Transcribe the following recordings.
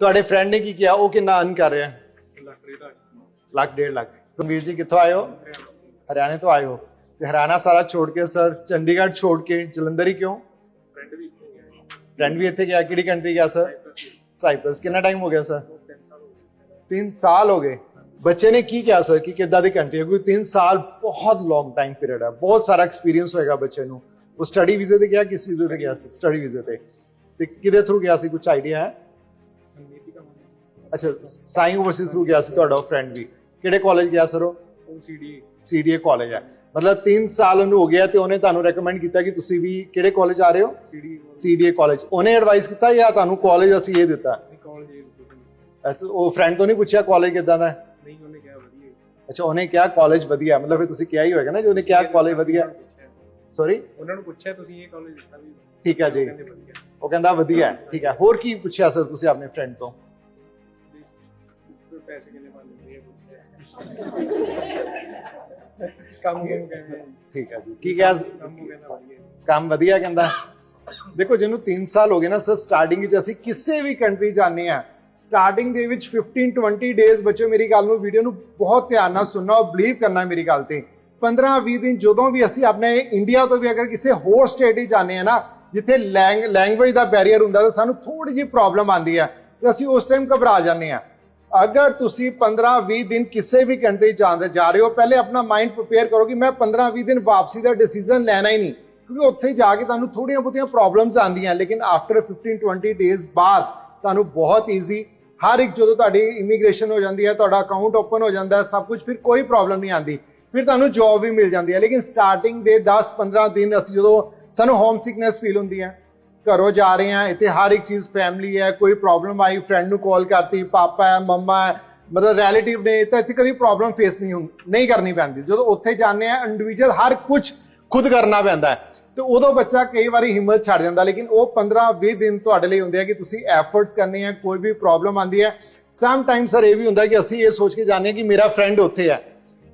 ਤੁਹਾਡੇ ਫਰੈਂਡ ਨੇ ਕੀ ਕਿਹਾ? ਉਹ ਕਿੰਨਾ ਅਰਨ ਕਰ ਰਿਹਾ? ਲੱਖ ਡੇਢ ਲੱਖ। ਰਣਵੀਰ ਜੀ, ਕਿੱਥੋਂ ਆਏ ਹੋ? ਹਰਿਆਣੇ ਤੋਂ ਆਏ ਹੋ। ਤੇ ਹਰਿਆਣਾ ਸਾਰਾ ਛੋੜ ਕੇ, ਸਰ, ਚੰਡੀਗੜ੍ਹ ਛੋੜ ਕੇ, ਜਲੰਧਰ ਹੀ ਕਿਉਂ? ਫਰੈਂਡ ਵੀ ਇੱਥੇ ਗਿਆ। ਕਿਹੜੀ ਕੰਟਰੀ ਗਿਆ ਸਰ ਸਾਈਪ੍ਰਸ ਕਿੰਨਾ ਟਾਈਮ ਹੋ ਗਿਆ ਸਰ 3 ਸਾਲ ਹੋ ਗਏ। ਬੱਚੇ ਨੇ ਕੀ ਕਿਹਾ ਸਰ ਕਿ ਕਿੱਦਾਂ ਦੀ ਕੰਟਰੀ ਹੈ? ਕਿਉਂਕਿ 3 ਸਾਲ ਬਹੁਤ ਲੌਂਗ ਟਾਈਮ ਪੀਰੀਅਡ ਹੈ। ਬਹੁਤ ਸਾਰਾ ਐਕਸਪੀਰੀਅੰਸ ਹੋਏਗਾ ਬੱਚੇ ਨੂੰ। ਉਹ ਸਟੱਡੀ ਵੀਜ਼ੇ ਤੇ ਗਿਆ, ਕਿਸ ਵੀਜ਼ੇ ਤੇ ਗਿਆ ਸੀ ਸਟੱਡੀ ਵੀਜ਼ੇ ਤੇ। ਤੇ ਕਿਹਦੇ ਥਰੂ ਗਿਆ ਸੀ? ਕੁਝ ਆਈਡੀਆ ਹੈ? ਅੱਛਾ ਸਾਈ ਓਵਰਸੀਜ਼ ਥਰੂ ਗਿਆ ਸੀ ਤੁਹਾਡਾ ਫਰੈਂਡ ਵੀ। ਕਿਹੜੇ ਕਾਲਜ ਗਿਆ ਸਰ ਉਹ? OCD ਸੀਡੀਏ ਕਾਲਜ ਹੈ ਮਤਲਬ 3 ਸਾਲ ਉਹਨੂੰ ਹੋ ਗਿਆ ਤੇ ਉਹਨੇ ਤੁਹਾਨੂੰ ਰეკਮੈਂਡ ਕੀਤਾ ਕਿ ਤੁਸੀਂ ਵੀ ਕਿਹੜੇ ਕਾਲਜ ਆ ਰਹੇ ਹੋ? ਸੀਡੀਏ ਕਾਲਜ ਉਹਨੇ ਐਡਵਾਈਸ ਕੀਤਾ ਜਾਂ ਤੁਹਾਨੂੰ ਕਾਲਜ ਅਸੀਂ ਇਹ ਦਿੱਤਾ? ਕਾਲਜ ਉਹ ਫਰੈਂਡ ਤੋਂ ਨਹੀਂ ਪੁੱਛਿਆ ਕਾਲਜ ਕਿਦਾਂ ਦਾ? ਨਹੀਂ ਉਹਨੇ ਕਿਹਾ ਵਧੀਆ। ਅੱਛਾ ਉਹਨੇ ਕਿਹਾ ਕਾਲਜ ਵਧੀਆ। ਮਤਲਬ ਫਿਰ ਤੁਸੀਂ ਕਿਹਾ ਹੀ ਹੋਵੇਗਾ ਨਾ ਕਿ ਉਹਨੇ ਕਿਹਾ ਕਾਲਜ ਵਧੀਆ। ਸੌਰੀ ਉਹਨਾਂ ਨੂੰ ਪੁੱਛਿਆ ਤੁਸੀਂ ਇਹ ਕਾਲਜ ਦਿੱਤਾ ਵੀ ਠੀਕ ਹੈ ਜੀ। ਉਹ ਕਹਿੰਦਾ ਵਧੀਆ। ਠੀਕ ਹੈ। ਹੋਰ ਕੀ ਪੁੱਛਿਆ ਸਰ ਤੁਸੀਂ ਆਪਣੇ ਫਰੈਂਡ ਤੋਂ? ਪੈਸੇ ਕਿੰਨੇ ਬਣ ਲੈਂਦੇ ਆ ਕੰਮ ਕਹਿੰਦੇ ਠੀਕ ਹੈ ਜੀ। ਕੀ ਕਿਹਾ? ਕੰਮ ਕਹਿੰਦਾ ਵਧੀਆ। ਕੰਮ ਵਧੀਆ ਕਹਿੰਦਾ। ਦੇਖੋ ਜਿਹਨੂੰ 3 ਸਾਲ ਹੋ ਗਏ ਨਾ ਸਰ ਸਟਾਰਟਿੰਗ ਵਿੱਚ ਅਸੀਂ ਕਿਸੇ ਵੀ ਕੰਟਰੀ ਜਾਂਦੇ ਆ ਸਟਾਰਟਿੰਗ ਦੇ ਵਿੱਚ 15 20 ਡੇਜ਼ ਬੱਚੋ ਮੇਰੀ ਗੱਲ ਨੂੰ ਵੀਡੀਓ ਨੂੰ ਬਹੁਤ ਧਿਆਨ ਨਾਲ ਸੁਣਨਾ ਔਰ ਬਲੀਵ ਕਰਨਾ ਮੇਰੀ ਗੱਲ ਤੇ। 15 20 ਦਿਨ ਜਦੋਂ ਵੀ ਅਸੀਂ ਆਪਣੇ ਇੰਡੀਆ ਤੋਂ ਵੀ ਅਗਰ ਕਿਸੇ ਹੋਰ ਸਟੇਟ ਵਿੱਚ ਜਾਂਦੇ ਆ ਨਾ ਜਿੱਥੇ ਲੈਂਗੁਏਜ ਦਾ ਬੈਰੀਅਰ ਹੁੰਦਾ ਤਾਂ ਸਾਨੂੰ ਥੋੜੀ ਜਿਹੀ ਪ੍ਰੋਬਲਮ ਆਉਂਦੀ ਹੈ। ਤੇ ਅਸੀਂ ਉਸ ਟਾਈਮ ਘਬਰਾ ਜਾਂਦੇ ਆ ਅਗਰ ਤੁਸੀਂ 15-20 ਦਿਨ ਕਿਸੇ ਵੀ ਕੰਟਰੀ ਜਾਂਦੇ ਜਾ ਰਹੇ ਹੋ, ਪਹਿਲੇ ਆਪਣਾ ਮਾਈਂਡ ਪ੍ਰਪੇਅਰ ਕਰੋ ਕਿ ਮੈਂ 15-20 ਦਿਨ ਵਾਪਸੀ ਦਾ ਡਿਸੀਜਨ ਲੈਣਾ ਹੀ ਨਹੀਂ। ਕਿਉਂਕਿ ਉੱਥੇ ਜਾ ਕੇ ਤੁਹਾਨੂੰ ਥੋੜੀਆਂ ਬਹੁਤੀਆਂ ਪ੍ਰੋਬਲਮਸ ਆਉਂਦੀਆਂ, ਲੇਕਿਨ ਆਫਟਰ 15-20 ਡੇਜ਼ ਬਾਅਦ ਤੁਹਾਨੂੰ ਬਹੁਤ ਈਜ਼ੀ ਹਰ ਇੱਕ ਜਦੋਂ ਤੁਹਾਡੀ ਇਮੀਗ੍ਰੇਸ਼ਨ ਹੋ ਜਾਂਦੀ ਹੈ, ਤੁਹਾਡਾ ਅਕਾਊਂਟ ਓਪਨ ਹੋ ਜਾਂਦਾ ਹੈ, ਸਭ ਕੁਝ ਫਿਰ ਕੋਈ ਪ੍ਰੋਬਲਮ ਨਹੀਂ ਆਉਂਦੀ। ਫਿਰ ਤੁਹਾਨੂੰ ਜੌਬ ਵੀ ਮਿਲ ਜਾਂਦੀ ਹੈ। ਲੇਕਿਨ ਸਟਾਰਟਿੰਗ ਦੇ 10-15 ਦਿਨ ਅਸੀਂ ਜਦੋਂ ਸਾਨੂੰ ਹੋਮ ਸਿਕਨੈਸ ਫੀਲ ਹੁੰਦੀ ਹੈ ਘਰੋਂ ਜਾ ਰਹੇ ਆ ਇੱਥੇ ਹਰ ਇੱਕ ਚੀਜ਼ ਫੈਮਿਲੀ ਹੈ, ਕੋਈ ਪ੍ਰੋਬਲਮ ਆਈ ਫਰੈਂਡ ਨੂੰ ਕਾਲ ਕਰਤੀ, ਪਾਪਾ ਹੈ, ਮੰਮਾ ਹੈ, ਮਤਲਬ ਰਿਲੇਟਿਵ ਨੇ, ਤਾਂ ਇੱਥੇ ਕਦੀ ਪ੍ਰੋਬਲਮ ਫੇਸ ਨਹੀਂ ਹੁੰਦੀ ਨਹੀਂ ਕਰਨੀ ਪੈਂਦੀ। ਜਦੋਂ ਉੱਥੇ ਜਾਂਦੇ ਆ ਇੰਡੀਵਿਜੂਅਲ ਹਰ ਕੁਝ ਖੁਦ ਕਰਨਾ ਪੈਂਦਾ ਹੈ। ਤੇ ਉਦੋਂ ਬੱਚਾ ਕਈ ਵਾਰੀ ਹਿੰਮਤ ਛੱਡ ਜਾਂਦਾ, ਲੇਕਿਨ ਉਹ 15-20 ਦਿਨ ਤੁਹਾਡੇ ਲਈ ਹੁੰਦੇ ਆ ਕਿ ਤੁਸੀਂ ਐਫਰਟਸ ਕਰਨੇ ਆ, ਕੋਈ ਵੀ ਪ੍ਰੋਬਲਮ ਆਂਦੀ ਹੈ। ਸਮ ਟਾਈਮ ਸਰ ਇਹ ਵੀ ਹੁੰਦਾ ਕਿ ਅਸੀਂ ਇਹ ਸੋਚ ਕੇ ਜਾਂਦੇ ਹਾਂ ਕਿ ਮੇਰਾ ਫਰੈਂਡ ਉੱਥੇ ਹੈ।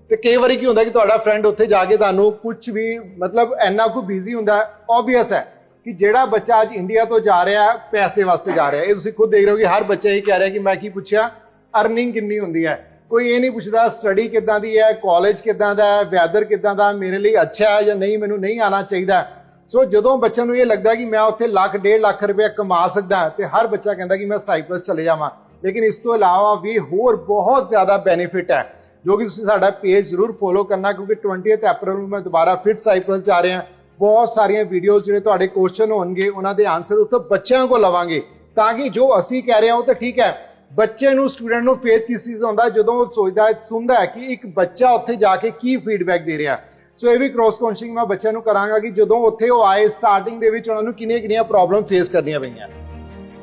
ਤੇ ਕਈ ਵਾਰੀ ਕੀ ਹੁੰਦਾ ਕਿ ਤੁਹਾਡਾ ਫਰੈਂਡ ਉੱਥੇ ਜਾ ਕੇ ਤੁਹਾਨੂੰ ਕੁਝ ਵੀ, ਮਤਲਬ ਇੰਨਾ ਕੁ ਬਿਜ਼ੀ ਹੁੰਦਾ ਹੈ ਆਬਵੀਅਸ ਹੈ। ਕਿ ਜਿਹੜਾ ਬੱਚਾ ਅੱਜ ਇੰਡੀਆ ਤੋਂ ਜਾ ਰਿਹਾ ਹੈ ਪੈਸੇ ਵਾਸਤੇ ਜਾ ਰਿਹਾ। ਇਹ ਤੁਸੀਂ ਖੁਦ ਦੇਖ ਰਹੇ ਹੋ ਕਿ ਹਰ ਬੱਚਾ ਇਹ ਕਹਿ ਰਿਹਾ ਕਿ ਮੈਂ ਕੀ ਪੁੱਛਿਆ? ਅਰਨਿੰਗ ਕਿੰਨੀ ਹੁੰਦੀ ਹੈ? ਕੋਈ ਇਹ ਨਹੀਂ ਪੁੱਛਦਾ ਸਟੱਡੀ ਕਿੱਦਾਂ ਦੀ ਹੈ ਕਾਲਜ ਕਿੱਦਾਂ ਦਾ ਹੈ ਵੈਦਰ ਕਿੱਦਾਂ ਦਾ, ਮੇਰੇ ਲਈ ਅੱਛਾ ਹੈ ਜਾਂ ਨਹੀਂ, ਮੈਨੂੰ ਨਹੀਂ ਆਣਾ ਚਾਹੀਦਾ। ਸੋ ਜਦੋਂ ਬੱਚੇ ਨੂੰ ਇਹ ਲੱਗਦਾ ਕਿ ਮੈਂ ਉੱਥੇ ਲੱਖ, ਡੇਢ ਲੱਖ ਰੁਪਏ ਕਮਾ ਸਕਦਾ ਤੇ ਹਰ ਬੱਚਾ ਕਹਿੰਦਾ ਕਿ ਮੈਂ ਸਾਈਪ੍ਰਸ ਚਲੇ ਜਾਵਾਂ। ਲੇਕਿਨ ਇਸ ਤੋਂ ਇਲਾਵਾ ਵੀ ਹੋਰ ਬਹੁਤ ਜ਼ਿਆਦਾ ਬੈਨੀਫਿਟ ਹੈ, ਜੋ ਕਿ ਤੁਸੀਂ ਸਾਡਾ ਪੇਜ ਜ਼ਰੂਰ ਫੋਲੋ ਕਰਨਾ, ਕਿਉਂਕਿ 20th ਅਪ੍ਰੈਲ ਨੂੰ ਮੈਂ ਦੁਬਾਰਾ ਫਿਰ ਸਾਈਪ੍ਰਸ ਜਾ ਰਿਹਾ ਬਹੁਤ ਸਾਰੀਆਂ ਵੀਡੀਓਜ਼ ਜਿਹੜੇ ਤੁਹਾਡੇ ਕੁਐਸਚਨ ਹੋਣਗੇ, ਉਹਨਾਂ ਦੇ ਆਨਸਰ ਉੱਥੇ ਬੱਚਿਆਂ ਕੋਲ ਲਵਾਂਗੇ। ਤਾਂ ਕਿ ਜੋ ਅਸੀਂ ਕਹਿ ਰਹੇ ਹਾਂ ਉਹ ਤਾਂ ਠੀਕ ਹੈ। ਬੱਚੇ ਨੂੰ ਸਟੂਡੈਂਟ ਨੂੰ ਫੇਥ ਕਿਸ ਚੀਜ਼ ਦਾ ਹੁੰਦਾ? ਜਦੋਂ ਉਹ ਸੋਚਦਾ ਹੈ, ਸੁਣਦਾ ਹੈ ਕਿ ਇੱਕ ਬੱਚਾ ਉੱਥੇ ਜਾ ਕੇ ਕੀ ਫੀਡਬੈਕ ਦੇ ਰਿਹਾ। ਸੋ ਇਹ ਵੀ ਕ੍ਰੋਸ ਕਾਉਂਸਲਿੰਗ ਮੈਂ ਬੱਚਿਆਂ ਨੂੰ ਕਰਾਂਗਾ ਕਿ ਜਦੋਂ ਉੱਥੇ ਉਹ ਆਏ ਸਟਾਰਟਿੰਗ ਦੇ ਵਿੱਚ ਉਹਨਾਂ ਨੂੰ ਕਿੰਨੀਆਂ ਕਿੰਨੀਆਂ ਪ੍ਰੋਬਲਮ ਫੇਸ ਕਰਨੀਆਂ ਪਈਆਂ।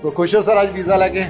ਸੋ ਖੁਸ਼ ਹੋ ਸਰ, ਅੱਜ ਵੀਜ਼ਾ ਲੈ ਕੇ?